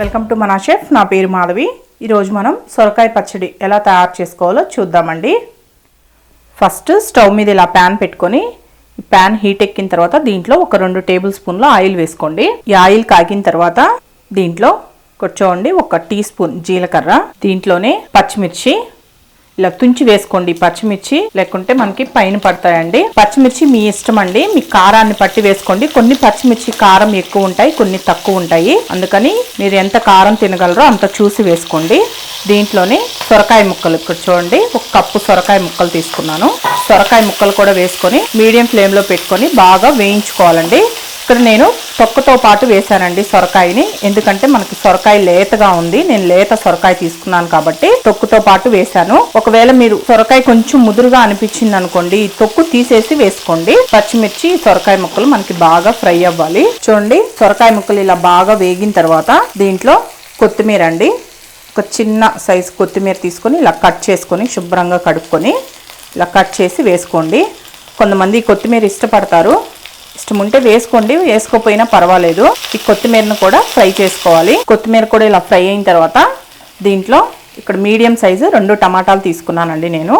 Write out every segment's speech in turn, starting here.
Welcome to మన chef నా పేరు మాధవి. ఈరోజు మనం సొరకాయ పచ్చడి ఎలా తయారు చేసుకోవాలో చూద్దామండి. ఫస్ట్ స్టవ్ మీద ఇలా ప్యాన్ పెట్టుకొని ఈ ప్యాన్ హీట్ ఎక్కిన తర్వాత దీంట్లో ఒక రెండు టేబుల్ స్పూన్ల ఆయిల్ వేసుకోండి. ఈ ఆయిల్ కాగిన తర్వాత దీంట్లో కూర్చోండి ఒక టీ స్పూన్ జీలకర్ర దీంట్లోనే పచ్చిమిర్చి ఇలా తుంచి వేసుకోండి పచ్చిమిర్చి లేకుంటే మనకి పైన పడతాయండి. పచ్చిమిర్చి మీ ఇష్టం అండి. మీ కారాన్ని పట్టి వేసుకోండి. కొన్ని పచ్చిమిర్చి కారం ఎక్కువ ఉంటాయి కొన్ని తక్కువ ఉంటాయి. అందుకని మీరు ఎంత కారం తినగలరో అంత చూసి వేసుకోండి. దీంట్లోనే సొరకాయ ముక్కలు ఇక్కడ చూడండి. ఒక కప్పు సొరకాయ ముక్కలు తీసుకున్నాను. సొరకాయ ముక్కలు కూడా వేసుకొని మీడియం ఫ్లేమ్లో పెట్టుకొని బాగా వేయించుకోవాలండి. ఇక్కడ నేను తొక్కతో పాటు వేశానండి సొరకాయని. ఎందుకంటే మనకి సొరకాయ లేతగా ఉంది. నేను లేత సొరకాయ తీసుకున్నాను కాబట్టి తొక్కుతో పాటు వేశాను. ఒకవేళ మీరు సొరకాయ కొంచెం ముదురుగా అనిపించింది అనుకోండి ఈ తొక్కు తీసేసి వేసుకోండి. పచ్చిమిర్చి సొరకాయ ముక్కలు మనకి బాగా ఫ్రై అవ్వాలి. చూడండి సొరకాయ ముక్కలు ఇలా బాగా వేగిన తర్వాత దీంట్లో కొత్తిమీర అండి. ఒక చిన్న సైజు కొత్తిమీర తీసుకొని ఇలా కట్ చేసుకొని శుభ్రంగా కడుక్కొని ఇలా కట్ చేసి వేసుకోండి. కొంతమంది కొత్తిమీర ఇష్టపడతారు. ఇష్టం ఉంటే వేసుకోండి వేసుకోకపోయినా పర్వాలేదు. ఈ కొత్తిమీరను కూడా ఫ్రై చేసుకోవాలి. కొత్తిమీర కూడా ఇలా ఫ్రై అయిన తర్వాత దీంట్లో ఇక్కడ మీడియం సైజు రెండు టమాటాలు తీసుకున్నానండి నేను.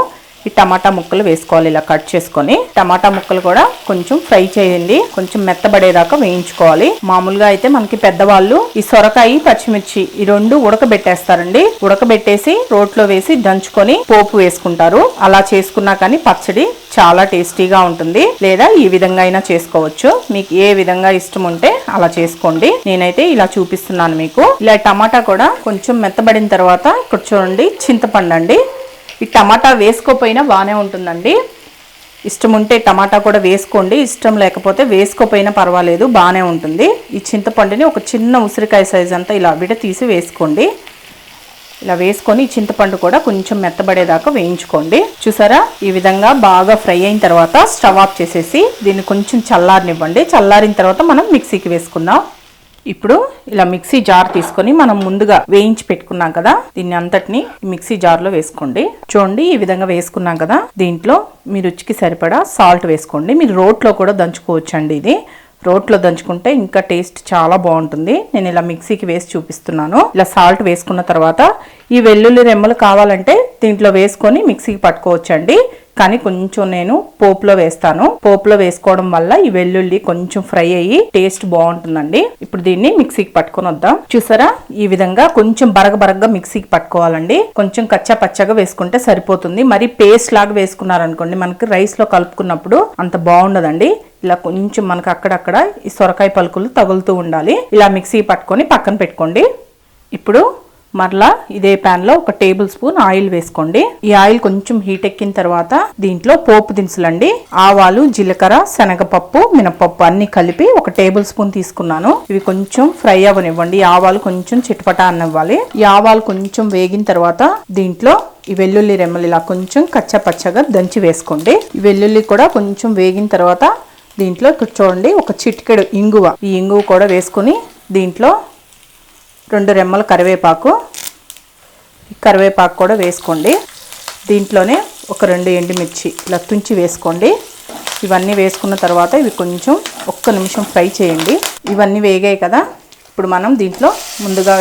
ఈ టమాటా ముక్కలు వేసుకోవాలి. ఇలా కట్ చేసుకొని టమాటా ముక్కలు కూడా కొంచెం ఫ్రై చేయండి. కొంచెం మెత్తబడేదాకా వేయించుకోవాలి. మామూలుగా అయితే మనకి పెద్దవాళ్ళు ఈ సొరకాయ పచ్చిమిర్చి ఈ రెండు ఉడకబెట్టేస్తారండి. ఉడకబెట్టేసి రోట్లో వేసి దంచుకొని పోపు వేసుకుంటారు. అలా చేసుకున్నా కానీ పచ్చడి చాలా టేస్టీగా ఉంటుంది. లేదా ఈ విధంగా అయినా చేసుకోవచ్చు. మీకు ఏ విధంగా ఇష్టం ఉంటే అలా చేసుకోండి. నేనైతే ఇలా చూపిస్తున్నాను మీకు. ఇలా టమాటా కూడా కొంచెం మెత్తబడిన తర్వాత ఇక్కడ చూడండి చింతపండు అండి. ఈ టమాటా వేసుకోపోయినా బాగానే ఉంటుందండి. ఇష్టం ఉంటే టమాటా కూడా వేసుకోండి. ఇష్టం లేకపోతే వేసుకోపోయినా పర్వాలేదు బాగానే ఉంటుంది. ఈ చింతపండుని ఒక చిన్న ఉసిరికాయ సైజ్ అంతా ఇలా విడ తీసి వేసుకోండి. ఇలా వేసుకొని ఈ చింతపండు కూడా కొంచెం మెత్తబడేదాకా వేయించుకోండి. చూసారా? ఈ విధంగా బాగా ఫ్రై అయిన తర్వాత స్టవ్ ఆఫ్ చేసేసి దీన్ని కొంచెం చల్లారనివ్వండి. చల్లారిన తర్వాత మనం మిక్సీకి వేసుకుందాం. ఇప్పుడు ఇలా మిక్సీ జార్ తీసుకొని మనం ముందుగా వేయించి పెట్టుకున్నాం కదా దీన్ని అంతటిని మిక్సీ జార్లో వేసుకోండి. చూడండి ఈ విధంగా వేసుకున్నాం కదా దీంట్లో మీ రుచికి సరిపడా సాల్ట్ వేసుకోండి. మీరు రోట్లో కూడా దంచుకోవచ్చు అండి ఇది. రోట్లో దంచుకుంటే ఇంకా టేస్ట్ చాలా బాగుంటుంది. నేను ఇలా మిక్సీకి వేసి చూపిస్తున్నాను. ఇలా సాల్ట్ వేసుకున్న తర్వాత ఈ వెల్లుల్లి రెమ్మలు కావాలంటే దీంట్లో వేసుకొని మిక్సీకి పట్టుకోవచ్చండి. కానీ కొంచెం నేను పోపులో వేస్తాను. పోపులో వేసుకోవడం వల్ల ఈ వెల్లుల్లి కొంచెం ఫ్రై అయ్యి టేస్ట్ బాగుంటుందండి. ఇప్పుడు దీన్ని మిక్సీకి పట్టుకొని వద్దాం. చూసారా? ఈ విధంగా కొంచెం బరగ బరగ్గా మిక్సీకి పట్టుకోవాలండి. కొంచెం కచ్చా పచ్చగా వేసుకుంటే సరిపోతుంది. మరి పేస్ట్ లాగా వేసుకున్నారనుకోండి మనకి రైస్లో కలుపుకున్నప్పుడు అంత బాగుండదండి. ఇలా కొంచెం మనకు అక్కడక్కడ ఈ సొరకాయ పలుకులు తగులుతూ ఉండాలి. ఇలా మిక్సీ పట్టుకొని పక్కన పెట్టుకోండి. ఇప్పుడు మరలా ఇదే ప్యాన్లో ఒక టేబుల్ స్పూన్ ఆయిల్ వేసుకోండి. ఈ ఆయిల్ కొంచెం హీట్ ఎక్కిన తర్వాత దీంట్లో పోపు దినుసులండి. ఆవాలు జీలకర్ర శనగపప్పు మినపప్పు అన్ని కలిపి ఒక టేబుల్ స్పూన్ తీసుకున్నాను. ఇవి కొంచెం ఫ్రై అవ్వనివ్వండి. ఆవాలు కొంచెం చిటపట అనివ్వాలి ఈ ఆవాలు కొంచెం వేగిన తర్వాత దీంట్లో ఈ వెల్లుల్లి రెమ్మలు ఇలా కొంచెం కచ్చా పచ్చగా దంచి వేసుకోండి. ఈ వెల్లుల్లి కూడా కొంచెం వేగిన తర్వాత దీంట్లో ఇక్కడ చూడండి ఒక చిటికెడు ఇంగువ. ఈ ఇంగువ కూడా వేసుకొని దీంట్లో రెండు రెమ్మల కరివేపాకు కరివేపాకు కూడా వేసుకోండి. దీంట్లోనే ఒక రెండు ఎండుమిర్చి ఇలా తుంచి వేసుకోండి. ఇవన్నీ వేసుకున్న తర్వాత ఇవి కొంచెం ఒక్క నిమిషం ఫ్రై చేయండి. ఇవన్నీ వేగాయి కదా. ఇప్పుడు మనం దీంట్లో ముందుగా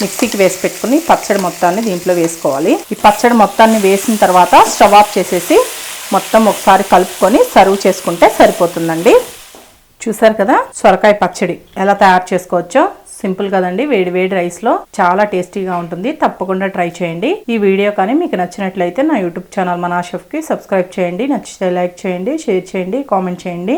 మిక్సీకి వేసి పెట్టుకుని పచ్చడి మొత్తాన్ని దీంట్లో వేసుకోవాలి. ఈ పచ్చడి మొత్తాన్ని వేసిన తర్వాత స్టవ్ ఆఫ్ చేసేసి మొత్తం ఒకసారి కలుపుకొని సర్వ్ చేసుకుంటే సరిపోతుందండి. చూసారు కదా? సొరకాయ పచ్చడి ఎలా తయారు చేసుకోవచ్చో? సింపుల్ కదండి వేడి వేడి రైస్లో. చాలా టేస్టీగా ఉంటుంది. తప్పకుండా ట్రై చేయండి. ఈ వీడియో కానీ మీకు నచ్చినట్లయితే నా యూట్యూబ్ ఛానల్ మనాషఫ్కి సబ్స్క్రైబ్ చేయండి. నచ్చితే లైక్ చేయండి షేర్ చేయండి కామెంట్ చేయండి.